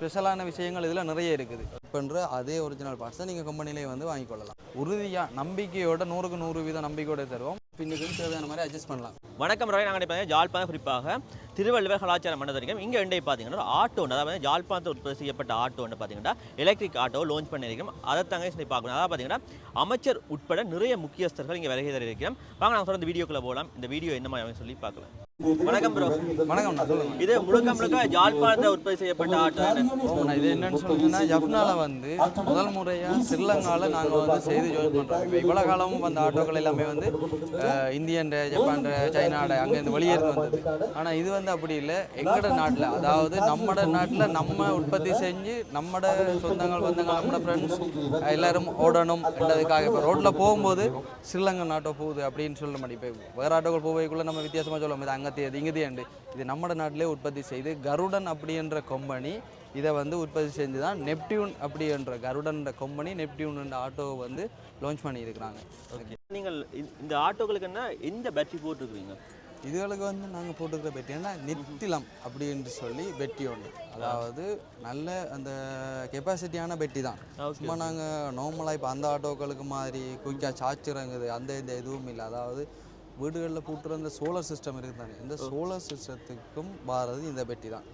ஸ்பெஷலான விஷயங்கள் இதில் நிறைய இருக்குது. பண்ணுற அதே ஒரிஜினல் பார்ட்ஸை நீங்கள் கம்பெனிலேயே வந்து வாங்கிக்கொள்ளலாம். உறுதியாக நம்பிக்கையோட நூறுக்கு நூறு வீதம் நம்பிக்கையோட தருவோம். பின்னுக்கு தேவையான மாதிரி அட்ஜஸ்ட் பண்ணலாம். வணக்கம் ரவி. நாங்கள் பார்த்தீங்கன்னா ஜாழ்ப்பாணம் குறிப்பாக திருவள்ளுவர் கலாச்சார மண்டபத்திற்கும் இங்கே இண்டை பார்த்தீங்கன்னா ஆட்டோ ஒன்று அதாவது ஜாழ்ப்பாணத்தில் உற்பத்தி செய்யப்பட்ட ஆட்டோ ஒன்று பார்த்தீங்கன்னா எலக்ட்ரிக் ஆட்டோ லான்ச் பண்ணியிருக்கோம் அதை தாங்க சொல்லி பார்க்கணும். அதாவது பார்த்தீங்கன்னா அமைச்சர் உட்பட நிறைய முக்கியஸ்தர்கள் இங்கே வருகை தர இருக்கிறோம் வாங்க நாங்கள் தொடர்ந்து வீடியோக்குள்ளே போகலாம். இந்த வீடியோ என்ன மாதிரி சொல்லி பார்க்கலாம். வணக்கம் ப்ரோ வணக்கம் இது முழுக்க முழுக்க ஜாழ்ப்பாணத்தில் உற்பத்தி செய்யப்பட்ட ஆட்டோ நான் இது என்னன்னு சொல்லுங்கன்னா ஜப்னால வந்து முதல் முறையாக ஸ்ரீலங்காவில் நாங்கள் வந்து செய்து ஜாயின் பண்ணுறோம் இப்போ இவ்வளோ காலமும் வந்த ஆட்டோக்கள் எல்லாமே வந்து இந்தியன் ஜப்பான் சைனாட அங்கேருந்து வெளியேறது வந்தது. ஆனால் இது வந்து அப்படி இல்லை. எங்களோட நாட்டில் அதாவது நம்மட நாட்டில் நம்ம உற்பத்தி செஞ்சு நம்மட சொந்தங்கள் பந்தங்கள் நம்மட ஃப்ரெண்ட்ஸ் எல்லாரும் ஓடணும் என்றதுக்காக இப்போ ரோட்டில் போகும்போது ஸ்ரீலங்கன் ஆட்டோ போகுது அப்படின்னு சொல்ல மாட்டேன். இப்போ வேறு ஆட்டோக்கள் போகக்குள்ள நம்ம வித்தியாசமாக சொல்ல முடியாது அங்கத்தே இது இங்கத்தேண்டு இது நம்மட நாட்டிலே உற்பத்தி செய்து கருடன் அப்படின்ற கம்பெனி இதை வந்து உற்பத்தி செஞ்சு தான் நெப்டியூன் அப்படின்ற கருடன்ற கம்பெனி நெப்டியூன் ஆட்டோவை வந்து லான்ச் பண்ணியிருக்கிறாங்க. ஓகே. நீங்கள் இந்த- ஆட்டோக்களுக்கு என்ன எந்த பேட்டரி போட்டுருக்கீங்க இதுகளுக்கு வந்து நாங்கள் போட்டுக்கிற பெட்டி என்ன நித்திலம் அப்படின்னு சொல்லி பெட்டி ஒன்று அதாவது நல்ல அந்த கெப்பாசிட்டியான பெட்டி தான். சும்மா நாங்கள் நார்மலாக இப்போ அந்த ஆட்டோக்களுக்கு மாதிரி குயிக்காக சார்ஜ் இறங்குது அந்த இந்த எதுவும் இல்லை. அதாவது வீடுகளில் பூட்டுற அந்த சோலார் சிஸ்டம் இருக்குது தானே இந்த சோலார் சிஸ்டத்துக்கும் வாரது இந்த பெட்டி தான்.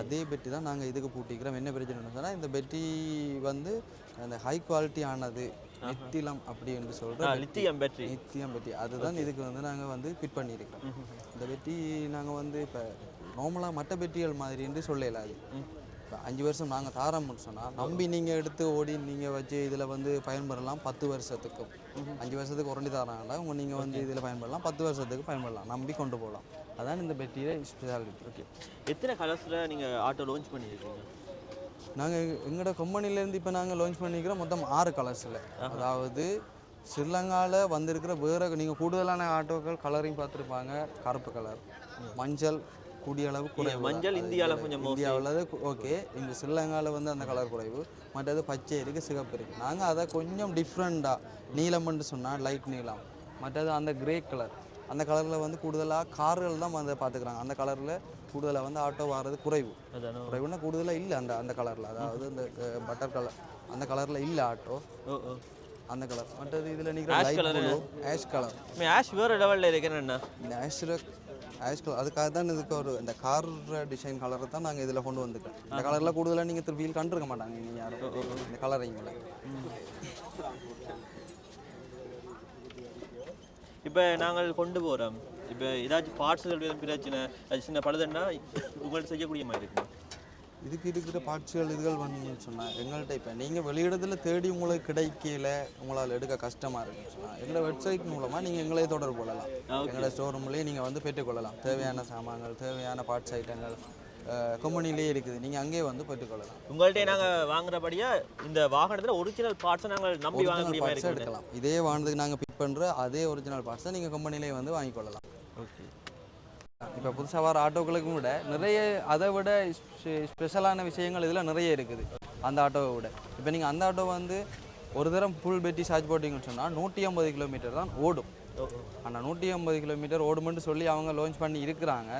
அதே பெட்டி தான் நாங்கள் இதுக்கு பூட்டிக்கிறோம். என்ன பிரச்சனைன்னு சொன்னால் இந்த பெட்டி வந்து அந்த ஹை குவாலிட்டி ஆனது நித்திலம் அப்படி என்று சொல்கிற லித்தியம் பேட்டரி நித்தியம் பெட்டி அதுதான் இதுக்கு வந்து நாங்கள் வந்து ஃபிட் பண்ணியிருக்கிறோம். இந்த பெட்டி நாங்கள் வந்து இப்போ நார்மலாக மற்ற பெட்டிகள் மாதிரி என்று சொல்லல அது. இப்போ அஞ்சு வருஷம் நாங்கள் தாரோம்னு சொன்னால் நம்பி நீங்கள் எடுத்து ஓடி நீங்கள் வச்சு இதில் வந்து பயன்படலாம் பத்து வருஷத்துக்கும். அஞ்சு வருஷத்துக்கு உரண்டி தராங்கடா உங்கள் நீங்கள் வந்து இதில் பயன்படலாம் பத்து வருஷத்துக்கு பயன்படலாம். நம்பி கொண்டு போகலாம். அதான் இந்த பெட்டியில் ஸ்பெஷாலிட்டி ஓகே எத்தனை கலர்ஸில் நீங்கள் ஆட்டோ லான்ச் பண்ணியிருக்கீங்க நாங்கள் எங்களோட கம்பெனிலேருந்து இப்போ நாங்கள் லான்ச் பண்ணிக்கிறோம் மொத்தம் ஆறு கலர்ஸில் அதாவது ஸ்ரீலங்காவில் வந்திருக்கிற வேறு நீங்கள் கூடுதலான ஆட்டோக்கள் கலரையும் பார்த்துருப்பாங்க. கருப்பு கலர் மஞ்சள் கூடிய அளவு குறைவு மஞ்சள் இந்தியாவில் கொஞ்சம் இந்தியாவில் ஓகே இந்த ஸ்ரீலங்காவில் வந்து அந்த கலர் குறைவு. மற்றது பச்சை இருக்குது சிகப்பு இருக்குது நாங்கள் அதை கொஞ்சம் டிஃப்ரெண்ட்டாக நீலம்னு சொன்னால் லைட் நீலம். மற்றது அந்த கிரே கலர் அந்த கலரில் வந்து கூடுதலாக கார்கள் தான் வந்து பார்த்துக்குறாங்க. அந்த கலரில் கூடுதலாக வந்து ஆட்டோ வர்றது குறைவு. அதானோ? குறைவுனா கூடுதலாக இல்லை அந்த அந்த கலரில் அதாவது இந்த பட்டர் கலர் அந்த கலரில் இல்லை ஆட்டோ அந்த கலர் மற்றது இதில் light colour blue ash colour ash வேறு லெவலில் இருக்கிறேன்னா இந்த ஆஷில் ஆஷ் கலர் அதுக்காக தான் இதுக்கு ஒரு இந்த கார் டிசைன் கலரை தான் நாங்கள் இதில் கொண்டு வந்துட்டோம் இந்த கலரில் கூடுதலாக நீங்கள் திருப்பியில் கண்டிருக்க மாட்டாங்க நீங்கள் யாரும். இந்த கலரிங்கில் இப்போ நாங்கள் கொண்டு போகிறோம் இப்போ ஏதாச்சும் பார்ட்ஸுகள் பிரச்சனை சின்ன பழுதுன்னா உங்கள்ட்ட செய்யக்கூடிய மாதிரி இருக்குமா. இதுக்கு இருக்கிற பார்ட்ஸுகள் இதுகள் வந்து சொன்னால் எங்கள்கிட்ட இப்போ நீங்கள் வெளியிடத்தில் தேடி உங்களுக்கு கிடைக்கல உங்களால் எடுக்க கஷ்டமாக இருக்குன்னு சொன்னால் எங்களோட வெப்சைட் மூலமாக நீங்கள் எங்களே தொடர்பு கொள்ளலாம். எங்களோட ஸ்டோர் ரூம்லேயே நீங்கள் வந்து பெற்றுக்கொள்ளலாம் தேவையான சாமான்கள் தேவையான பார்ட்ஸ் ஐட்டங்கள் கம்பெனிலேயே இருக்குது. நீங்கள் அங்கேயே வந்து பெற்றுக்கொள்ளலாம் உங்கள்கிட்ட நாங்கள் வாங்குறபடியா இந்த வாகனத்தில் ஒரிஜினல் பார்ட்ஸை நாங்கள் நம்பி மாதிரி பார்ட்ஸை எடுக்கலாம். இதே வாகனத்துக்கு நாங்கள் பிக் பண்ணுற அதே ஒரிஜினல் பார்ட்ஸை நீங்கள் கம்பெனிலேயே வந்து வாங்கிக்கொள்ளலாம் ஓகே இப்போ புதுசாக வர ஆட்டோக்களுக்கும் விட நிறைய அதை விட ஸ்பெஷலான விஷயங்கள் இதில் நிறைய இருக்குது அந்த ஆட்டோவை விட. இப்போ நீங்கள் அந்த ஆட்டோ வந்து ஒரு தரம் ஃபுல் பெட்டி சார்ஜ் போட்டிங்கன்னு சொன்னால் நூற்றி ஐம்பது கிலோமீட்டர் தான் ஓடும். ஆனால் நூற்றி ஐம்பது கிலோமீட்டர் ஓடுமென்று சொல்லி அவங்க லான்ச் பண்ணி இருக்கிறாங்க.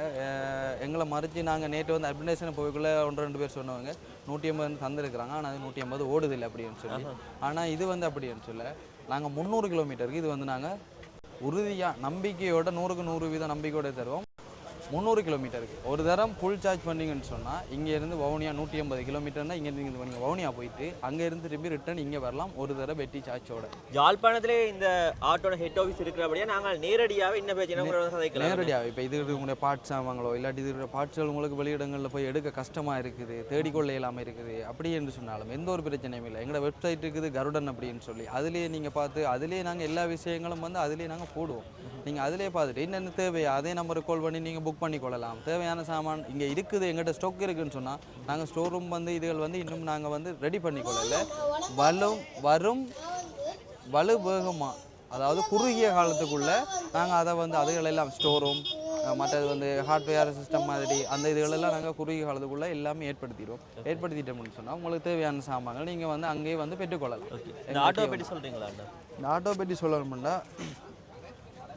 எங்களை மறித்து நாங்கள் நேற்று வந்து அட்மினேஷன் போய்க்குள்ளே ஒன்று ரெண்டு பேர் சொன்னவங்க நூற்றி ஐம்பது தந்துருக்குறாங்க. ஆனால் அது நூற்றி ஐம்பது ஓடுதில்லை அப்படின்னு சொல்லி. ஆனால் இது வந்து அப்படின்னு சொல்ல நாங்கள் முந்நூறு கிலோமீட்டருக்கு இது வந்து நாங்கள் உறுதியாக நம்பிக்கையோட நூறுக்கு நூறு வீதம் நம்பிக்கையோட தருவோம். முந்நூறு கிலோமீட்டருக்கு ஒரு தரம் ஃபுல் சார்ஜ் பண்ணீங்கன்னு சொன்னால் இங்கேருந்து வவுனியா நூற்றி ஐம்பது கிலோமீட்டர்னா இங்கேருந்து நீங்கள் நீங்கள் வவுனியா போயிட்டு அங்கேருந்து திரும்பி ரிட்டர்ன் இங்கே வரலாம் ஒரு தடவை பெட்டி சார்ஜோட யாழ்ப்பாணத்திலே இந்த ஆட்டோட ஹெட் ஆஃபீஸ் இருக்கிறபடியா நாங்கள் நேரடியாகவே உங்களோட சதைக்கலாம் நேரடியாக இப்போ இது உங்களுடைய பார்ட்ஸ் ஆவாங்களோ இல்லாட்டி இது பார்ட்ஸ்கள் உங்களுக்கு வெளியிடங்களில் போய் எடுக்க கஷ்டமாக இருக்குது தேடிக்கொள்ள இல்லாமல் இருக்குது அப்படி என்று சொன்னாலும் எந்த ஒரு பிரச்சனையும் இல்லை. எங்களோட வெப்சைட் இருக்குது கருடன் அப்படின்னு சொல்லி. அதுலேயே நீங்கள் பார்த்து அதுலேயே நாங்கள் எல்லா விஷயங்களும் வந்து அதுலேயே நாங்கள் போடுவோம். நீங்கள் அதிலே பார்த்துட்டு என்னென்ன தேவையா அதே நம்பருக்கு கால் பண்ணி நீங்கள் புக் பண்ணி கொள்ளலாம் தேவையான சாமான் இங்கே இருக்குது எங்கிட்ட ஸ்டாக் இருக்குன்னு சொன்னால் நாங்கள் ஸ்டோர் ரூம் வந்து இதுகள் வந்து இன்னும் நாங்கள் வந்து ரெடி பண்ணி கொள்ளல வலும் வரும் வலு வேகமாக அதாவது குறுகிய காலத்துக்குள்ள நாங்கள் அதை வந்து அதுகள் எல்லாம் ஸ்டோர் ரூம் மற்றது வந்து ஹார்ட்வேர் சிஸ்டம் மாதிரி அந்த இதுகளெல்லாம் நாங்கள் குறுகிய காலத்துக்குள்ள எல்லாமே ஏற்படுத்திடுவோம். ஏற்படுத்திட்டோம்னு சொன்னால் உங்களுக்கு தேவையான சாமான்கள் நீங்கள் வந்து அங்கேயே வந்து பெற்றுக்கொள்ளலாம். ஓகே. ஆட்டோ பற்றி சொல்கிறீங்களா இந்த ஆட்டோ பற்றி சொல்லணும்னா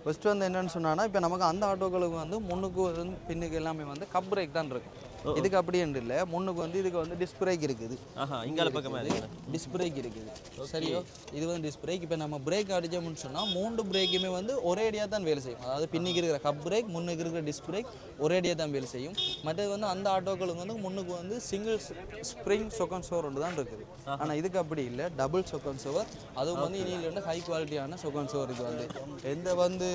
ஃபஸ்ட்டு வந்து என்னென்னு சொன்னால் இப்போ நமக்கு அந்த ஆட்டோக்களுக்கு வந்து முன்னுக்கு வந்து பின்னுக்கு எல்லாமே வந்து கப் பிரேக் தான் இருக்கும். இதுக்கு அப்படின்ட்டு இல்லை. முன்னுக்கு வந்து இதுக்கு வந்து டிஸ்க் பிரேக் இருக்குது. இங்கால பக்கமா இருக்கு. டிஸ்க் பிரேக் இருக்குது. சரியோ இது வந்து டிஸ்க் பிரேக் இப்போ நம்ம பிரேக் அடிச்சோம்னு சொன்னால் மூன்று பிரேக்குமே வந்து ஒரே அடியாக தான் வேலை செய்யும். அதாவது பின்னுக்கு இருக்கிற கப் பிரேக் முன்னுக்கு இருக்கிற டிஸ்க் பிரேக் ஒரே அடியாக தான் வேலை செய்யும். மற்றது வந்து அந்த ஆட்டோக்களுக்கு வந்து முன்னுக்கு வந்து சிங்கிள் ஸ்ப்ரிங் சொக்கன் சோர் ஒன்று தான் இருக்குது. ஆனால் இதுக்கு அப்படி இல்லை. டபுள் சொக்கன் சோவர் அதுவும் வந்து இனியில் வந்து ஹை குவாலிட்டியான சொக்கன் சோர் இது வந்து. எந்த வந்து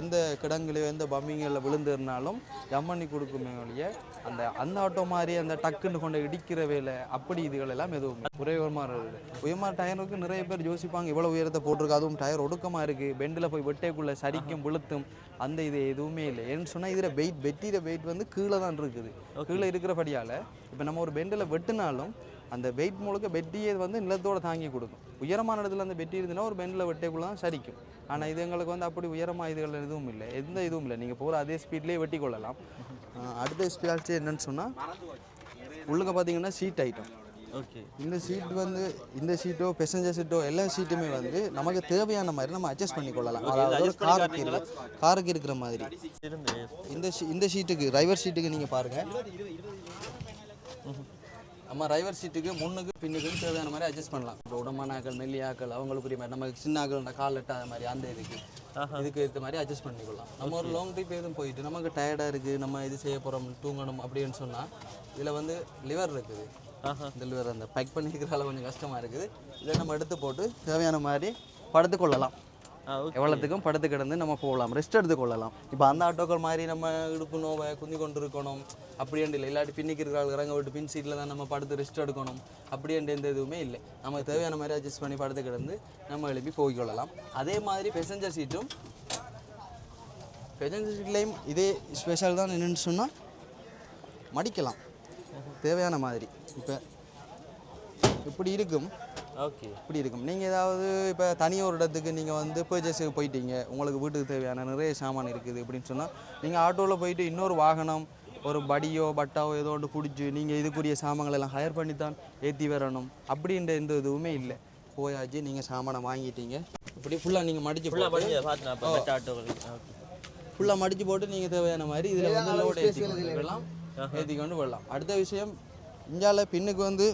எந்த கிடங்குலையோ எந்த பம்மிங்களில் விழுந்திருந்தாலும் ஜம் பண்ணி கொடுக்குமே ஒழிய அந்த அந்த ஆட்டோ மாதிரி அந்த டக்குன்னு கொண்டு இடிக்கிற வேலை அப்படி இதுகள் எல்லாம் எதுவும். உயரமாக இருக்குது. உயரமாக டயருக்கு நிறைய பேர் யோசிப்பாங்க இவ்வளோ உயரத்தை போட்டிருக்கு அதுவும் டயர் ஒடுக்கமாக இருக்குது பெண்டில் போய் வெட்டைக்குள்ளே சரிக்கும் விழுத்தும் அந்த இது எதுவுமே இல்லை. ஏன்னு சொன்னால் இதில் வெயிட் வெட்டிற வெயிட் வந்து கீழே தான் இருக்குது. கீழே இருக்கிறபடியால் இப்போ நம்ம ஒரு பெண்டில் வெட்டினாலும் அந்த வெயிட் முழுக்க பெட்டியை வந்து நிலத்தோட தாங்கி கொடுக்கும். உயரமான இடத்துல அந்த பெட்டி இருந்துன்னா ஒரு பெண்டில் வெட்டைக்குள்ள தான் சரிக்கும். ஆனால் இது எங்களுக்கு வந்து அப்படி உயரமாக இதுகள் எதுவும் இல்லை. எந்த இதுவும் இல்லை. நீங்கள் போகிற அதே ஸ்பீட்லேயே வெட்டி கொள்ளலாம். அடுத்த ஸ்பெஷாலிட்டி என்னன்னு சொன்னால் உள்ளுக்க பார்த்தீங்கன்னா சீட் ஐட்டம் ஓகே இந்த சீட் வந்து இந்த சீட்டோ பெசஞ்சர் சீட்டோ எல்லா சீட்டுமே வந்து நமக்கு தேவையான மாதிரி நம்ம அட்ஜஸ்ட் பண்ணி கொள்ளலாம். அதாவது காருக்கு இருக்கு காருக்கு இருக்கிற மாதிரி. இந்த இந்த சீட்டுக்கு டிரைவர் சீட்டுக்கு நீங்கள் பாருங்கள் நம்ம டிரைவர் சீட்டுக்கு முன்னுக்கு பின்னுக்கு தேவையான மாதிரி அட்ஜஸ்ட் பண்ணலாம். இப்போ உடம்பானாக்கள் மெல்லியாக்கள் அவங்களுக்குரிய மாதிரி நம்ம சின்ன ஆக்கள் கால் எட்டாத மாதிரி அந்த இதுக்கு. இதுக்கு ஏற்ற மாதிரி அட்ஜஸ்ட் பண்ணிக்கலாம். நம்ம ஒரு லாங் ட்ரிப் எதுவும் போயிட்டு நமக்கு டயர்டாக இருக்குது நம்ம இது செய்ய போகிறோம் தூங்கணும் அப்படின்னு சொன்னால் இதில் வந்து லிவர் இருக்குது. இந்த லிவர் அந்த பேக் பண்ணிக்கிறதால கொஞ்சம் கஷ்டமாக இருக்குது. இதை நம்ம எடுத்து போட்டு தேவையான மாதிரி படுத்து கொள்ளலாம் ஆ ஓகே எவ்வளோத்துக்கும் படுத்து கிடந்து நம்ம போகலாம் ரெஸ்ட் எடுத்து கொள்ளலாம் இப்போ அந்த ஆட்டோக்கள் மாதிரி நம்ம இடுப்பு நோவை குந்தி கொண்டு இருக்கணும் அப்படின்ட்டு இல்லை இல்லாட்டி பின்னிக்கு இருக்கிற இறங்க விட்டு பின் சீட்டில் தான் நம்ம படுத்து ரெஸ்ட் எடுக்கணும். அப்படின்ட்டு எந்த இதுவுமே இல்லை. நமக்கு தேவையான மாதிரி அட்ஜஸ்ட் பண்ணி படுத்து கிடந்து நம்ம எழுப்பி போய்க்கொள்ளலாம். அதே மாதிரி பெசஞ்சர் சீட்டும் பெசஞ்சர் சீட்லேயும் இதே ஸ்பெஷல் தான் என்னென்னு சொன்னால் மடிக்கலாம். தேவையான மாதிரி. இப்போ இப்படி இருக்கும். ஓகே. இப்படி இருக்கும். நீங்கள் ஏதாவது இப்போ தனி ஒரு இடத்துக்கு நீங்கள் வந்து பர்ச்சேஸுக்கு போயிட்டீங்க. உங்களுக்கு வீட்டுக்கு தேவையான நிறைய சாமான் இருக்குது அப்படின்னு சொன்னால் நீங்கள் ஆட்டோவில் போயிட்டு இன்னொரு வாகனம் ஒரு படியோ பட்டாவோ ஏதோ ஒன்று பிடிச்சி நீங்கள் இதுக்குரிய சாமான்கள் எல்லாம் ஹையர் பண்ணி தான் ஏற்றி வரணும். அப்படின்ற எந்த இதுவுமே இல்லை. போயாச்சு நீங்கள் சாமானை வாங்கிட்டீங்க. இப்படி ஃபுல்லாக நீங்கள் மடிச்சு ஃபுல்லாக நான் பெட்ட மடிச்சு நீங்கள் தேவையான மாதிரி இதில் வந்து லோட் ஏற்றிக்கொண்டு போயிடலாம். ஏற்றிக்கொண்டு போயிடலாம். அடுத்த விஷயம் இந்தியாவில் பின்னுக்கு வந்து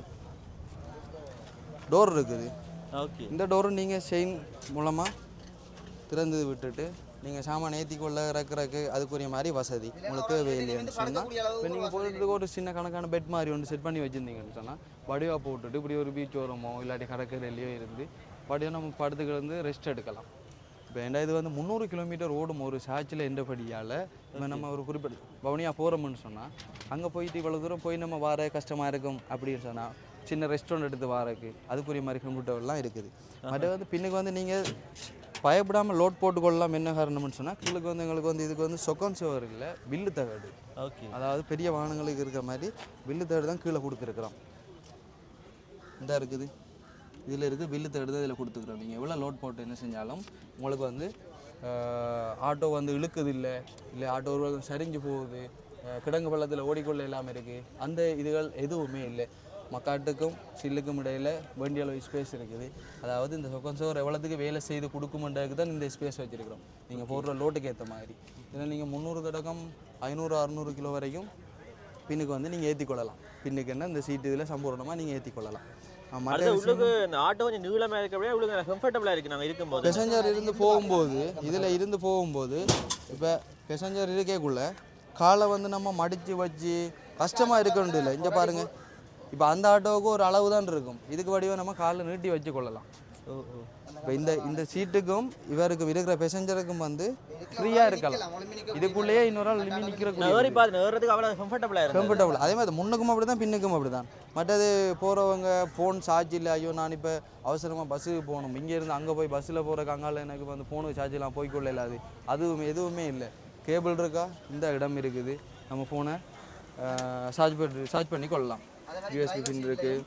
டோர் இருக்குது. ஓகே இந்த டோரும் நீங்கள் செயின் மூலமாக திறந்து விட்டுட்டு நீங்கள் சாமான் ஏற்றி கொள்ள இறக்குறக்கு அதுக்குரிய மாதிரி வசதி உங்களுக்கு தேவையில்லைன்னு சொன்னால் இப்போ நீங்கள் போகிறதுக்கு ஒரு சின்ன கணக்கான பெட் மாதிரி ஒன்று செட் பண்ணி வச்சுருந்தீங்கன்னு சொன்னால் வடிவாக போட்டுட்டு இப்படி ஒரு பீச் ஓரமோ இல்லாட்டி கடற்கரையிலையோ இருந்து வடிவாக நம்ம படுத்துக்கிட்டு வந்து ரெஸ்ட் எடுக்கலாம். இப்போ இது வந்து முந்நூறு கிலோமீட்டர் ஓடும் ஒரு சாட்சியில் எந்தபடியால் இப்போ நம்ம ஒரு குறிப்பிட்ட பவனியாக போகிறோம்னு சொன்னால் அங்கே போயிட்டு இவ்வளோ தூரம் போய் நம்ம வர கஷ்டமாக இருக்கும் அப்படின்னு சொன்னால் சின்ன ரெஸ்டாரண்ட் எடுத்து வரக்கு. அதுக்குரிய மாதிரி கம்ப்யூட்டர்லாம் இருக்குது. அது வந்து பின்னுக்கு வந்து நீங்கள் பயப்படாமல் லோட் போட்டு கொள்ளலாம் என்ன காரணம்னு சொன்னால் கீழுக்கு வந்து எங்களுக்கு வந்து இதுக்கு வந்து சொக்கன் சுவர் இல்லை வில்லு தகடு. ஓகே. அதாவது பெரிய வாகனங்களுக்கு இருக்கிற மாதிரி வில்லு தகடு தான் கீழே கொடுத்துருக்குறோம். இந்த இருக்குது. இதில் இருக்குது பில்லு தேடு தான் இதில் கொடுத்துக்குறோம் நீங்கள் எவ்வளோ லோட் போட்டு என்ன செஞ்சாலும் உங்களுக்கு வந்து ஆட்டோ வந்து இழுக்குது இல்லை இல்லை ஆட்டோ ஒரு சரிஞ்சு போகுது கிடங்கு பள்ளத்தில் ஓடிக்கொள்ள இல்லாமல் இருக்குது அந்த இதுகள் எதுவுமே இல்லை. மக்காட்டுக்கும் சில்லுக்கும் இடையில் வேண்டிய அளவு ஸ்பேஸ் இருக்குது. அதாவது இந்த சொக்கம் சோறு எவ்வளோத்துக்கு வேலை செய்து கொடுக்குமென்றதுக்கு தான் இந்த ஸ்பேஸ் வச்சுருக்கிறோம். நீங்கள் போடுற லோட்டுக்கு ஏற்ற மாதிரி. இதில் நீங்கள் முந்நூறு தொடக்கம் ஐநூறு அறநூறு கிலோ வரைக்கும் பின்னுக்கு வந்து நீங்கள் ஏற்றிக்கொள்ளலாம் பின்னுக்கு என்ன இந்த சீட்டு இதில் சம்பூர்ணமாக நீங்கள் ஏற்றிக்கொள்ளலாம் மற்ற அடுத்து உள்ளுக்கு இந்த ஆட்டோ கொஞ்சம் நீளமாக இருக்கவே உள்ளுக்கு கம்ஃபர்டபுளாக இருக்குது நாங்கள் இருக்கும்போது. பெசஞ்சர் இருந்து போகும்போது இதில் இருந்து போகும்போது இப்போ பெசஞ்சர் இருக்கேக்குள்ள காலை வந்து நம்ம மடித்து வச்சு கஷ்டமாக இருக்கணும் இல்லை இங்கே பாருங்க. இப்போ அந்த ஆட்டோவுக்கு ஒரு அளவு தான் இருக்கும். இதுக்கு வடிவம் நம்ம காலில் நீட்டி வச்சு கொள்ளலாம் ஓ ஓ. இப்போ இந்த இந்த சீட்டுக்கும் இவருக்கு இருக்கிற பெசஞ்சருக்கும் வந்து ஃப்ரீயாக இருக்கலாம். இதுக்குள்ளேயே இன்னொரு ஆள் நிம்மி நிற்கிற அவ்வளோ கம்ஃபர்டபுளாக கம்ஃபர்டபுள் அதே மாதிரி முன்னுக்கும் அப்படி தான் பின்னுக்கும் அப்படி தான் மற்றது போகிறவங்க ஃபோன் சார்ஜ் இல்லை ஐயோ நான் இப்போ அவசரமாக பஸ்ஸுக்கு போகணும். இங்கேருந்து அங்கே போய் பஸ்ஸில் போகிற கங்கால எனக்கு வந்து ஃபோனுக்கு சார்ஜெலாம் போய்க்கொள்ள இல்லாது. அதுவும் எதுவுமே இல்லை. கேபிள் இருக்கா? இந்த இடம் இருக்குது. நம்ம ஃபோனை சார்ஜ் பண்ணி சார்ஜ் பண்ணி கொள்ளலாம் யூஎஸ்பி பின் இருக்குது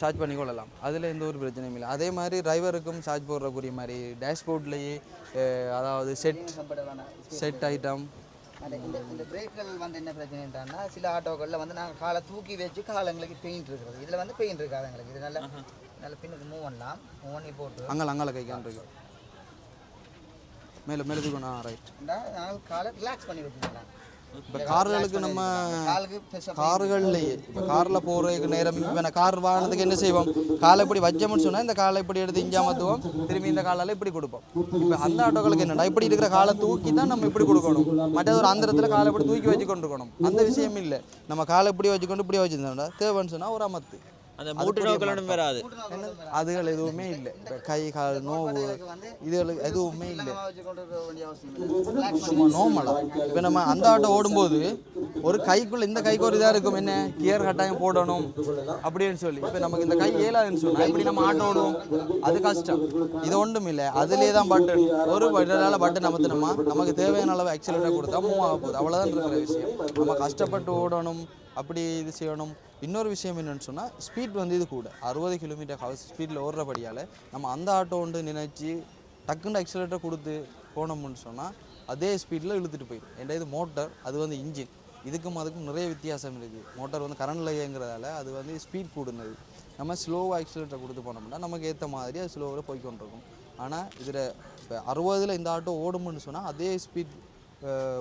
சார்ஜ் பண்ணி கொள்ளலாம். அதில் எந்த ஒரு பிரச்சனையும் இல்லை. அதே மாதிரி டிரைவருக்கும் சார்ஜ் போடுறக்குரிய மாதிரி டேஷ்போர்ட்லேயே அதாவது செட் செட் ஐட்டம் இந்த பிரேக்குகள் வந்து என்ன பிரச்சனைன்றான்னா சில ஆட்டோக்களில் வந்து நாங்கள் காலை தூக்கி வச்சு காலங்களுக்கு பெயிண்ட் இருக்கிறது. இதில் வந்து பெயிண்ட் இருக்காது எங்களுக்கு. இது நல்ல நல்ல பின்னுக்கு மூவ் பண்ணலாம் மூவ் பண்ணி போட்டு. அங்கே அங்கால கைக்கான் இருக்கு. மேலே மேலே தூக்கணும். ரைட் நாங்கள் காலை ரிலாக்ஸ் பண்ணி வச்சுக்கலாம். இப்போ கார்களுக்கு நம்ம கார்கள்லையே இப்போ காரில் போகிறதுக்கு நேரம் இப்போ நான் கார் வாகனத்துக்கு என்ன செய்வோம்? காலை இப்படி வச்சோம்னு சொன்னால் இந்த காலை இப்படி எடுத்து இங்கே அமர்த்துவோம் திரும்பி இந்த காலால் இப்படி கொடுப்போம். இப்போ அந்த ஆட்டோக்களுக்கு என்னடா? இப்படி இருக்கிற காலை தூக்கி தான் நம்ம இப்படி கொடுக்கணும். மற்றது ஒரு அந்தரத்தில் காலை இப்படி தூக்கி வச்சு கொண்டு இருக்கணும். அந்த விஷயம் இல்லை. நம்ம காலை இப்படி வச்சுக்கொண்டு இப்படி வச்சுருந்தோம்டா. தேவைன்னு சொன்னால் ஒரு அமர்த்து. அந்த மூட்டு நோக்கலும் வராது. அதுகள் எதுவுமே இல்லை. இப்போ கை கால் நோவு இதுகளுக்கு எதுவுமே இல்லை. நார்மலாக இப்போ நம்ம அந்த ஆட்டோ ஓடும்போது ஒரு கைக்குள்ள இந்த கைக்கு ஒரு இதாக இருக்கும். என்ன? கியர் கட்டாயம் போடணும் அப்படின்னு சொல்லி. இப்போ நமக்கு இந்த கை ஏலாதுன்னு சொன்னால் எப்படி நம்ம ஆட்டோ ஓடுவோம்? அது கஷ்டம். இது ஒன்றும் இல்லை. அதுலேயே தான் பட்டன் ஒரு பட்டனால பட்டன் அமர்த்தினோமா? நமக்கு தேவையான அளவு ஆக்சிலேட்டர் கொடுத்தா மூவ் ஆக போகுது. அவ்வளோதான் இருக்கிற விஷயம். நம்ம கஷ்டப்பட்டு ஓடணும். அப்படி இது செய்யணும். இன்னொரு விஷயம் என்னென்னு சொன்னால் ஸ்பீட் வந்து இது கூட. அறுபது கிலோமீட்டர் ஹவர்ஸ் ஸ்பீடில் ஓடுறபடியால் நம்ம அந்த ஆட்டோ ஒன்று நினைச்சு டக்குன்னு ஆக்சிலேட்டர் கொடுத்து போனோம்னு சொன்னால் அதே ஸ்பீடில் இழுத்துட்டு போயிடும். ஏன்னா இது மோட்டார் அது வந்து இன்ஜின் இதுக்கும் அதுக்கும் நிறைய வித்தியாசம் இருக்குது மோட்டார் வந்து கரண்டில் இயங்குறதால அது வந்து ஸ்பீட் கூடுனது. நம்ம ஸ்லோவாக ஆக்சிலேட்டர் கொடுத்து போனோம்னா நமக்கு ஏற்ற மாதிரி அது ஸ்லோவில் போய்கொண்டிருக்கும் ஆனால் இதில் இப்போ அறுபதில் இந்த ஆட்டோ ஓடும்னு சொன்னால் அதே ஸ்பீட்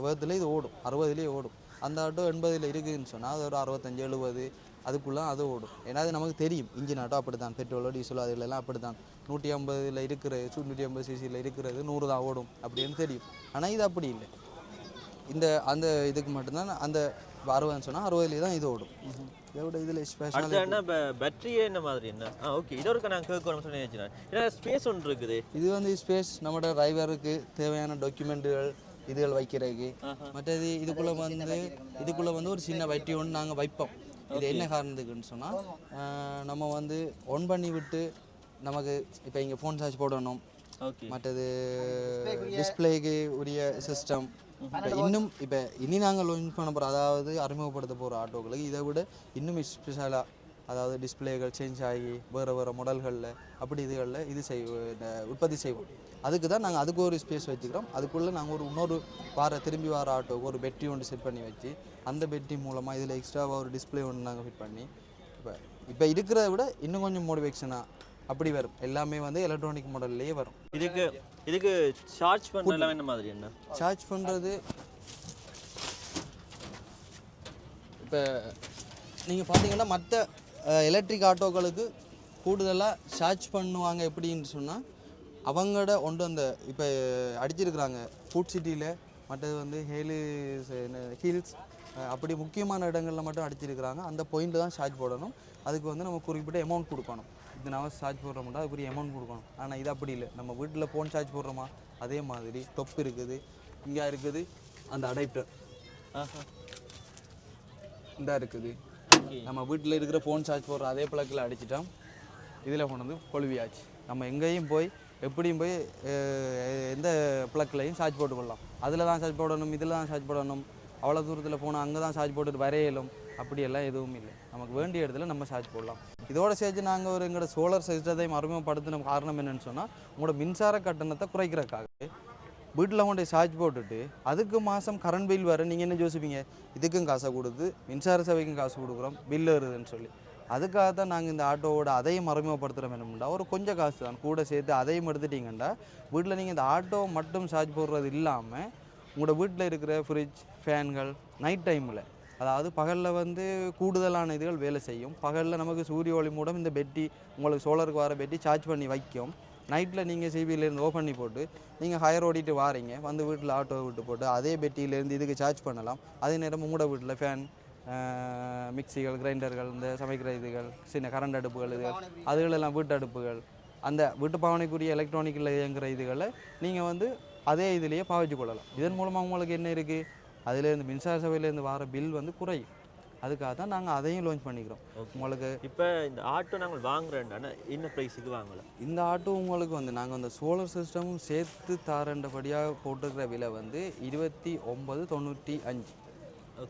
வேகத்தில் இது ஓடும். அறுபதுலேயே ஓடும். அந்த ஆட்டோ எண்பதில் இருக்குதுன்னு சொன்னால் அது ஒரு அறுபத்தஞ்சு எழுபது அதுக்குள்ளே அது ஓடும். ஏன்னா அது நமக்கு தெரியும். இன்ஜின் ஆட்டோ அப்படி தான் பெட்ரோலோ டீசலோ அதுலெல்லாம் அப்படி தான் நூற்றி ஐம்பதில் இருக்கிறது நூற்றி ஐம்பது சிசியில் இருக்கிறது நூறு தான் ஓடும் அப்படின்னு தெரியும். ஆனால் இது அப்படி இல்லை. இந்த அந்த இதுக்கு மட்டும்தான் அந்த அறுபதுன்னு சொன்னால் அறுபதுலேயே தான் இது ஓடும். இதோட இதில் ஸ்பெஷல் என்ன பேட்டரியே என்ன மாதிரி என்ன? ஆ ஓகே இது நான் கேட்கணும்னு சொல்லி நினைச்சேன் ஏன்னா ஸ்பேஸ் ஒன்று இருக்குது. இது வந்து ஸ்பேஸ் நம்மளோட டிரைவருக்கு தேவையான டாக்குமெண்ட்டுகள் இதுகள் வைக்கிறதுக்கு மற்றது இதுக்குள்ளே வந்து இதுக்குள்ளே வந்து ஒரு சின்ன வட்டி ஒன்று நாங்கள் வைப்போம். இது என்ன காரணத்துக்குன்னு சொன்னால் நம்ம வந்து ஒன் பண்ணி விட்டு நமக்கு இப்போ இங்கே ஃபோன் சார்ஜ் போடணும். ஓகே மற்றது டிஸ்பிளேக்கு உரிய சிஸ்டம் இப்போ இன்னும் இப்போ இனி நாங்கள் லான்ச் பண்ண போகிற அதாவது அறிமுகப்படுத்த போகிற ஆட்டோக்களுக்கு இதை விட இன்னும் ஸ்பெஷலாக அதாவது டிஸ்பிளேகள் சேஞ்ச் ஆகி வேறு வேறு மாடல்களில் அப்படி இதுகளில் இது செய் இந்த உற்பத்தி செய்வோம். அதுக்கு தான் நாங்கள் அதுக்கு ஒரு ஸ்பேஸ் வச்சுக்கிறோம். அதுக்குள்ளே நாங்கள் ஒரு இன்னொரு வார திரும்பி வர ஆட்டோக்கு ஒரு பெட்டி ஒன்று செட் பண்ணி வச்சு அந்த பெட்டி மூலமாக இதில் எக்ஸ்ட்ராவாக ஒரு டிஸ்பிளே ஒன்று நாங்கள் ஃபிட் பண்ணி இப்போ இப்போ இருக்கிறத விட இன்னும் கொஞ்சம் மோட்டிவேஷனாக அப்படி வரும். எல்லாமே வந்து எலக்ட்ரானிக் மாடல்லையே வரும். இதுக்கு இதுக்கு சார்ஜ் பண்ணுற எல்லாமே என்ன மாதிரி என்ன? சார்ஜ் பண்ணுறது இப்போ நீங்கள் பார்த்தீங்கன்னா மற்ற எலக்ட்ரிக் ஆட்டோக்களுக்கு கூடுதலாக சார்ஜ் பண்ணுவாங்க எப்படின்னு சொன்னால் அவங்களோட ஒன்று அந்த இப்போ அடிச்சிருக்கிறாங்க. ஃபுட் சிட்டியில் மற்றது வந்து ஹேலு ஹில்ஸ் அப்படி முக்கியமான இடங்களில் மட்டும் அடிச்சிருக்கிறாங்க. அந்த பாயிண்ட்டில் தான் சார்ஜ் போடணும். அதுக்கு வந்து நம்ம குறிப்பிட்ட அமௌண்ட் கொடுக்கணும். இத்தனை நான் சார்ஜ் போடுறோம்னா அதுக்குரிய அமௌண்ட் கொடுக்கணும். ஆனால் இது அப்படி இல்லை. நம்ம வீட்டில் ஃபோன் சார்ஜ் போடுறோமா? அதே மாதிரி தொப்பு இருக்குது இங்கே இருக்குது அந்த அடைப்டர் இந்த இருக்குது. நம்ம வீட்டில் இருக்கிற ஃபோன் சார்ஜ் போடுற அதே பிளக்கில் அடிச்சிட்டோம். இதில் கொண்டு வந்து கொழுவியாச்சு. நம்ம எங்கேயும் போய் எப்படியும் போய் எந்த பிளக்லையும் சார்ஜ் போட்டுக்கொள்ளலாம். அதில் தான் சார்ஜ் போடணும் இதில் தான் சார்ஜ் போடணும். அவ்வளோ தூரத்தில் போனால் அங்கே தான் சார்ஜ் போட்டுட்டு வரையலும். அப்படியெல்லாம் எதுவும் இல்லை. நமக்கு வேண்டிய இடத்துல நம்ம சார்ஜ் போடலாம். இதோட சேர்த்து நாங்கள் ஒரு எங்களோட சோலார் சிஸ்டத்தையும் அறிமுகப்படுத்தின காரணம் என்னென்னு சொன்னால் உங்களோட மின்சார கட்டணத்தை குறைக்கிறக்காக வீட்டில் கொண்டு போய் சார்ஜ் போட்டுட்டு அதுக்கு மாதம் கரண்ட் பில் வர நீங்கள் என்ன யோசிப்பீங்க? இதுக்கும் காசை கொடுத்து மின்சார சேவைக்கும் காசு கொடுக்குறோம் பில் வருதுன்னு சொல்லி. அதுக்காக தான் நாங்கள் இந்த ஆட்டோவோட அதையும் மறைமுகப்படுத்துகிறோம் என்னமுண்டா ஒரு கொஞ்சம் காசு தான். கூட சேர்த்து அதையும் எடுத்துட்டிங்கன்னா வீட்டில் நீங்கள் இந்த ஆட்டோ மட்டும் சார்ஜ் போடுறது இல்லாமல் உங்களோட வீட்டில் இருக்கிற ஃப்ரிட்ஜ் ஃபேன்கள் நைட் டைமில் அதாவது பகலில் வந்து கூடுதலான இதுகள் வேலை செய்யும். பகலில் நமக்கு சூரிய ஒளி மூலம் இந்த பெட்டி உங்களுக்கு சோலருக்கு வர பெட்டி சார்ஜ் பண்ணி வைக்கும். நைட்டில் நீங்கள் சிபியிலேருந்து ஓப்பன் பண்ணி போட்டு நீங்கள் ஹையர் ஓடிட்டு வாரீங்க. வந்து வீட்டில் ஆட்டோ விட்டு போட்டு அதே பெட்டியிலேருந்து இதுக்கு சார்ஜ் பண்ணலாம். அதே நேரம் உங்களோட வீட்டில் ஃபேன் மிக்சிகள் கிரைண்டர்கள் இந்த சமைக்கிற இதுகள் சின்ன கரண்ட் அடுப்புகள் இதுகள் அதுகளெல்லாம் வீட்டு அடுப்புகள் அந்த வீட்டு பாவனைக்குரிய எலக்ட்ரானிக்கில் இயங்குகிற இதுகளை நீங்கள் வந்து அதே இதுலேயே பாவிச்சு கொள்ளலாம். இதன் மூலமாக உங்களுக்கு என்ன இருக்குது அதுலேருந்து மின்சார சபையிலேருந்து வர பில் வந்து குறையும். அதுக்காக தான் நாங்கள் அதையும் லான்ச் பண்ணிக்கிறோம். உங்களுக்கு இப்போ இந்த ஆட்டோ நாங்கள் வாங்குறேன்டா என்ன ப்ரைஸுக்கு வாங்கலாம் இந்த ஆட்டோ உங்களுக்கு வந்து நாங்கள் அந்த சோலார் சிஸ்டமும் சேர்த்து தாரண்டபடியாக போட்டிருக்கிற விலை வந்து இருபத்தி ஒம்பது தொண்ணூற்றி அஞ்சு.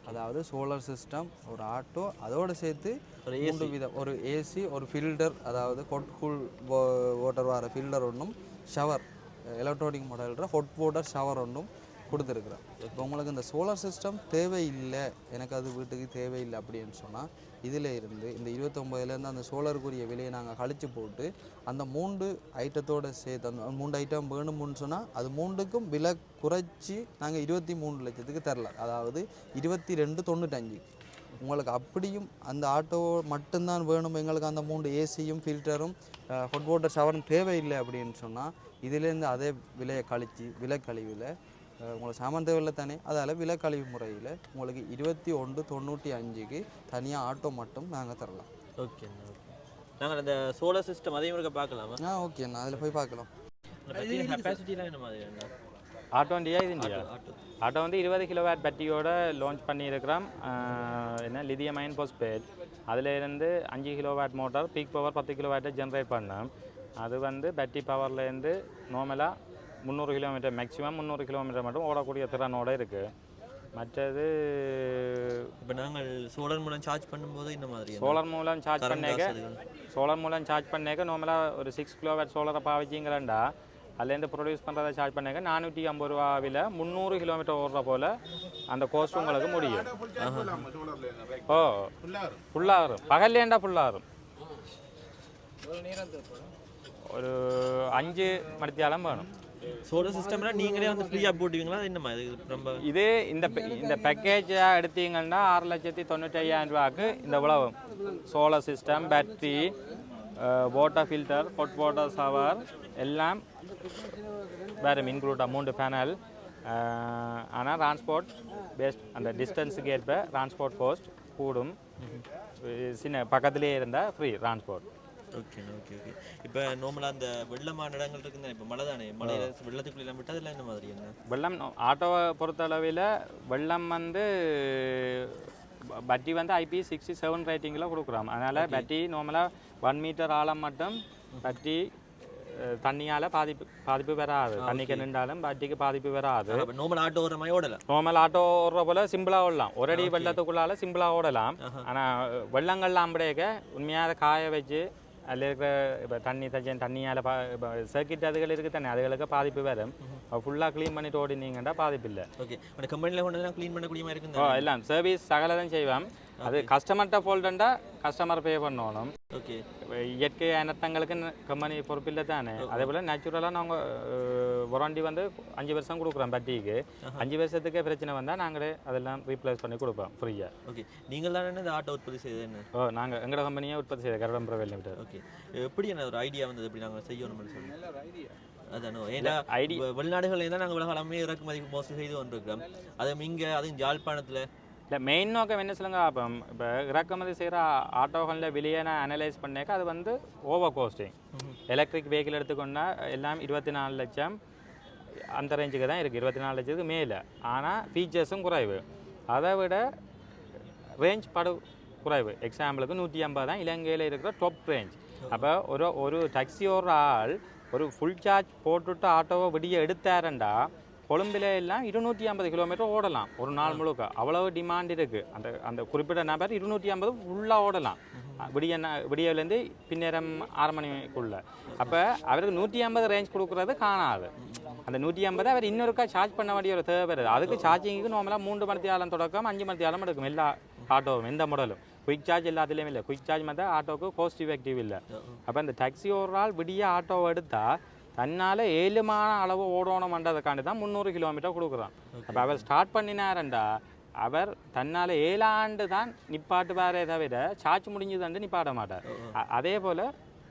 அதாவது சோலார் சிஸ்டம் ஒரு ஆட்டோ அதோடு சேர்த்து மூன்று விதம் ஒரு ஏசி ஒரு ஃபில்டர் அதாவது ஹொட் கூல் வாட்டர் வர ஃபில்டர் ஒன்றும் ஷவர் எலக்ட்ரானிக் மாடல்ற ஹொட் வாட்டர் ஷவர் ஒன்றும் கொடுத்துருக்குறேன் இப்போ உங்களுக்கு இந்த சோலார் சிஸ்டம் தேவையில்லை எனக்கு அது வீட்டுக்கு தேவையில்லை அப்படின்னு சொன்னால் இதில் இருந்து இந்த இருபத்தொம்பதுலேருந்து அந்த சோலருக்குரிய விலையை நாங்கள் கழித்து போட்டு அந்த மூன்று ஐட்டத்தோட சேர்த்து அந்த மூன்று ஐட்டம் வேணும்னு சொன்னால் அது மூன்றுக்கும் விலை குறைச்சி நாங்கள் இருபத்தி மூணு லட்சத்துக்கு தரலாம் அதாவது இருபத்தி ரெண்டு தொண்ணூற்றஞ்சு உங்களுக்கு அப்படியும் அந்த ஆட்டோ மட்டும்தான் வேணும் எங்களுக்கு அந்த மூன்று ஏசியும் ஃபில்டரும் ஹொட் வாட்டர் ஷவரும் தேவையில்லை அப்படின்னு சொன்னால் இதுலேருந்து அதே விலையை கழித்து விலை கழிவில் உங்களுக்கு சாமான் தேவையில்லை தானே? அதால் விலை கழிவு முறையில் உங்களுக்கு இருபத்தி ஒன்று தொண்ணூற்றி அஞ்சுக்கு தனியாக ஆட்டோ மட்டும் நாங்கள் தரலாம். ஓகே ஓகே நாங்கள் அந்த சோலார் சிஸ்டம் அதையும் இருக்க பார்க்கலாமா? ஆ ஓகேண்ணா அதில் போய் பார்க்கலாம். கெப்பாசிட்டிலாம் என்ன மாதிரி என்ன ஆட்டோ வண்டியா இது இந்தியா ஆட்டோ வந்து இருபது கிலோவாட் பேட்டரியோட லான்ச் பண்ணியிருக்கிறோம். என்ன லிதியம் அயன் போஸ்பேட் அதில் இருந்து அஞ்சு கிலோவாட் மோட்டார் பீக் பவர் பத்து கிலோவாட்டை ஜென்ரேட் பண்ணோம். அது வந்து பேட்டரி பவர்லேருந்து நார்மலாக முந்நூறு கிலோமீட்டர் மேக்ஸிமம் முந்நூறு கிலோமீட்டர் மட்டும் ஓடக்கூடிய திறனோட இருக்குது மற்றது இப்போ நாங்கள் சோலார் மூலம் சார்ஜ் பண்ணும்போது இந்த மாதிரி சோலார் மூலம் சார்ஜ் பண்ணேக்க. சோலார் மூலம் சார்ஜ் பண்ணேக்க நார்மலாக ஒரு சிக்ஸ் கிலோவாட் சோலரை பாவிச்சிங்கிறண்டா அதுலேருந்து ப்ரொடியூஸ் பண்ணுறதை சார்ஜ் பண்ணேக்க நானூற்றி ஐம்பது ரூபாவில் முந்நூறு கிலோமீட்டர் ஓடுற போல் அந்த கோஸ்ட் உங்களுக்கு முடியும். ஓ. ஃபுல்லாக வரும் பகல்லேண்டா ஃபுல்லாக வரும் ஒரு அஞ்சு மணித்தியாலம் வேணும். சோலார் சிஸ்டம்னா நீங்களே வந்து ஃப்ரீயாக போட்டுவீங்களா? அது என்ன மாதிரி இது ரொம்ப இது இந்த இந்த பேக்கேஜாக எடுத்தீங்கன்னா ஆறு லட்சத்தி தொண்ணூற்றி ஐயாயிரம் ரூபாய்க்கு இந்த உழவு. Solar system battery water filter hot water shower எல்லாம் வேறு இன்க்ளூட் அமௌண்ட் பேனல் ஆனால் டிரான்ஸ்போர்ட் பேஸ்ட் அந்த டிஸ்டன்ஸுக்கு ஏற்ப டிரான்ஸ்போர்ட் காஸ்ட் கூடும். சின்ன பக்கத்துலேயே இருந்தால் free transport okay okay okay இப்போ நார்மலாக அந்த வெள்ளமான இடங்கள் இருக்குங்க இப்போ மழை தானே? மழையில வெள்ளத்துக்குள்ள விட்டு அதெல்லாம் என்ன மாதிரி என்ன? வெள்ளம் ஆட்டோவை பொறுத்தளவில் வெள்ளம் வந்து பட்டி வந்து ஐபி சிக்ஸ்டி செவன் ரேட்டிங்கில் கொடுக்குறோம் அதனால் பட்டி நார்மலாக ஒன் மீட்டர் ஆழம் மட்டும் பட்டி தண்ணியால் பாதிப்பு பாதிப்பு வராது. தண்ணிக்கு நின்றாலும் பட்டிக்கு பாதிப்பு வராது. நார்மல் ஆட்டோ ஓடுற மாதிரி ஓடலாம் நார்மல் ஆட்டோ ஓடுற போல சிம்பிளாக ஓடலாம். ஒரு அடி வெள்ளத்துக்குள்ளால சிம்பிளாக ஓடலாம். ஆனால் வெள்ளங்கள்லாம் அப்படியே உண்மையாக காய வச்சு அதில் இருக்கிற இப்போ தண்ணி தச்சன் தண்ணியால் பா இப்போ சர்க்கிட் அதுகள் இருக்குது தானே அதுகளுக்கு பாதிப்பு வரும் ஃபுல்லாக க்ளீன் பண்ணிட்டு ஓடினீங்கன்னா பாதிப்பு இல்லை ஓகே கம்பெனியில் கொண்டு வந்து க்ளீன் பண்ணக்கூடிய மாதிரி ஓ எல்லாம் சர்வீஸ் சகலதும் செய்வோம் அது கஸ்டமர்கிட்ட ஃபால்ட்டுண்டா கஸ்டமர் பே பண்ணணும் இயற்கை அனர்த்தங்களுக்கு கம்பெனி பொறுப்பில்லை தானே அதே போல் நேச்சுரலாக நாங்கள் வாரண்டி வந்து அஞ்சு வருஷம் கொடுக்குறோம் பட்டிக்கு அஞ்சு வருஷத்துக்கே பிரச்சனை வந்தால் நாங்களே அதெல்லாம் ரீப்ளேஸ் பண்ணி கொடுப்போம் ஃப்ரீயாக ஓகே நீங்கள் தானே இந்த ஆட்டோ உற்பத்தி செய்தது என்ன ஓ நாங்கள் எங்களோட கம்பெனியே உற்பத்தி செய்த கரடம்புரம் லிமிடெட் ஓகே எப்படி என்ன ஒரு ஐடியா வந்தது எப்படி நாங்கள் செய்யணும்னு சொல்லி அதானோ ஏன்னா ஐடி- வெளிநாடுகள்ல தான் நாங்கள் உலகளமே இறக்குமதி மோஸ்ட்லி செய்து கொண்டிருக்கிறோம் அதுவும் இங்கே அதுவும் ஜாழ்ப்பாணத்தில் இல்லை மெயின் நோக்கம் என்ன சொல்லுங்க? அப்போ இப்போ இறக்குமதி செய்கிற ஆட்டோகளில் விலையை நான் அனலைஸ் பண்ணேக்க அது வந்து ஓவர் கோஸ்டிங் எலக்ட்ரிக் வெஹிக்கிள் எடுத்துக்கொண்டா எல்லாம் இருபத்தி நாலு லட்சம் அந்த ரேஞ்சுக்கு தான் இருக்குது இருபத்தி நாலு லட்சத்துக்கு மேலே. ஆனால் ஃபீச்சர்ஸும் குறைவு. அதை விட ரேஞ்ச் படு குறைவு. எக்ஸாம்பிளுக்கு நூற்றி ஐம்பது தான் இலங்கையில் இருக்கிற டாப் ரேஞ்ச் அப்போ ஒரு ஒரு டாக்ஸி ஒரு ஆள் ஒரு ஃபுல் சார்ஜ் போட்டுட்டு ஆட்டோவை விடிய எடுத்தாரண்டா கொழும்பில் எல்லாம் இருநூற்றி ஐம்பது கிலோமீட்டர் ஓடலாம். ஒரு நாள் முழுக்க. அவ்வளவு டிமாண்ட் இருக்குது அந்த அந்த குறிப்பிட்ட நபர் இருநூற்றி ஐம்பது ஃபுல்லாக ஓடலாம். விடிய விடியலேருந்து பின்னேரம் ஆறு மணிக்குள்ள. அப்போ அவருக்கு நூற்றி ஐம்பது ரேஞ்ச் கொடுக்குறது காணாது. அந்த நூற்றி ஐம்பது அவர் இன்னொருக்கா சார்ஜ் பண்ண வேண்டிய ஒரு தேவை வருது அதுக்கு சார்ஜிங்க்கு நார்மலாக மூன்று மணி ஆழம் தொடக்கம் அஞ்சு மணி ஆழம் எடுக்கும். எல்லா ஆட்டோவும் எந்த மாடலும் குயிக் சார்ஜ் எல்லாத்துலேயும் இல்லை. குயிக் சார்ஜ் மட்டும் ஆட்டோவுக்கு கோஸ்ட் இஃபெக்டிவ் இல்லை. அப்போ இந்த டாக்ஸி ஒரு நாள் விடிய ஆட்டோவை எடுத்தால் தன்னால் ஏழுமான அளவு ஓடணுமன்றதுக்காண்டி தான் முந்நூறு கிலோமீட்டர் கொடுக்குறான் அப்போ அவர் ஸ்டார்ட் பண்ணினாரண்டா அவர் தன்னால் ஏழாண்டு தான் நிப்பாட்டுவாரே தவிர சார்ஜ் முடிஞ்சதுண்டு நிப்பாட்ட மாட்டார். அதே போல்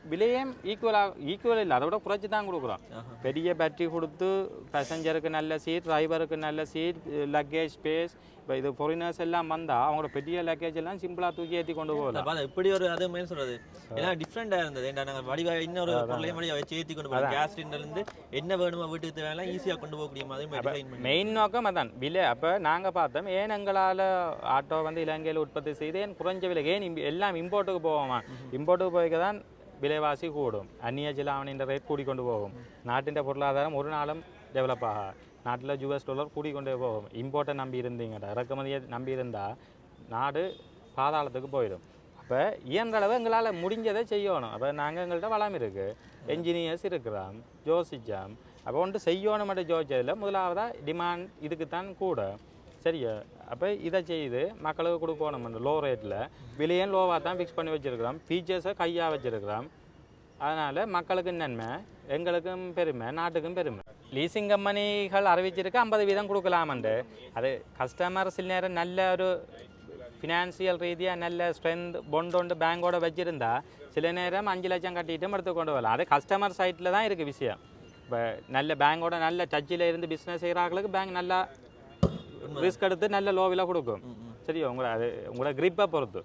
விலையும் ஈக்குவலாக ஈக்குவல் இல்லை அதை விட குறைச்சி தான் கொடுக்குறோம் பெரிய பேட்டரி கொடுத்து பேசஞ்சருக்கு நல்ல சீட் டிரைவருக்கு நல்ல சீட் லக்கேஜ் ஸ்பேஸ் இப்போ இது ஃபாரினர்ஸ் எல்லாம் வந்தால் அவங்களோட பெரிய லக்கேஜ் எல்லாம் சிம்பிளாக தூக்கி ஏற்றி கொண்டு போகலாம் இப்படி ஒரு அது மாதிரி சொல்றது ஏன்னா டிஃப்ரெண்டாக இருந்தது ஏன்டா நாங்கள் வடிவா இன்னொரு பொருளையும் வடிவா வச்சு ஏற்றி கொண்டு போகிறோம் கேஸ் சிலிண்டர்லேருந்து என்ன வேணுமோ வீட்டுக்கு தேவையெல்லாம் ஈஸியாக கொண்டு போகக்கூடிய மாதிரி மெயின் நோக்கம் அதான் விலை அப்போ நாங்கள் பார்த்தோம் ஏன் எங்களால் ஆட்டோ வந்து இலங்கையில் உற்பத்தி செய்து ஏன் குறைஞ்ச விலை ஏன் எல்லாம் இம்போர்ட்டுக்கு போவோமா இம்போர்ட்டுக்கு போய்க்க தான் விலைவாசி கூடும் அந்நிய சிலாவணின்ற ரேட் கூடிக்கொண்டு போகும் நாட்டின் பொருளாதாரம் ஒரு நாளும் டெவலப் ஆக நாட்டில் யூஎஸ் டாலர் கூடிக்கொண்டே போகும் இம்போர்ட்டை நம்பி இருந்தீங்கடா இறக்குமதியை நம்பி இருந்தால் நாடு பாதாளத்துக்கு போயிடும் அப்போ இயன்றளவு எங்களால் முடிஞ்சதை செய்யணும் அப்போ நாங்கள் எங்கள்கிட்ட வளம் இருக்குது என்ஜினியர்ஸ் இருக்கிறோம் யோசிச்சோம் அப்போ ஒன்று செய்யணும் மட்டும் யோசிச்சதில் முதலாவதாக டிமாண்ட் இதுக்கு தான் கூட சரியா அப்போ இதை செய்து மக்களுக்கு கொடுக்கணும். லோ ரேட்டில் விலையும் லோவாக தான் ஃபிக்ஸ் பண்ணி வச்சுருக்கிறோம். ஃபீச்சர்ஸை கையாக வச்சுருக்கிறோம். அதனால் மக்களுக்கு நன்மை எங்களுக்கும் பெருமை நாட்டுக்கும் பெருமை. லீசிங் கம்பெனிகள் அறிவிச்சிருக்கு ஐம்பது வீதம் கொடுக்கலாமண்டு. அது கஸ்டமர் சில நேரம் நல்ல ஒரு ஃபினான்சியல் ரீதியாக நல்ல ஸ்ட்ரென்த் பொண்டோண்டு பேங்கோட வச்சுருந்தா சில நேரம் அஞ்சு லட்சம் கட்டிட்டும் எடுத்து கொண்டு வரலாம். அது கஸ்டமர் சைட்டில் தான் இருக்குது விஷயம். இப்போ நல்ல பேங்கோட நல்ல டச்சில் இருந்து பிஸ்னஸ் செய்கிறாங்களுக்கு பேங்க் நல்லா ரிஸ்க் எடுத்து நல்ல லோவிலாக கொடுக்கும் சரியா உங்களை அது உங்களோட grip-அ பொறுத்து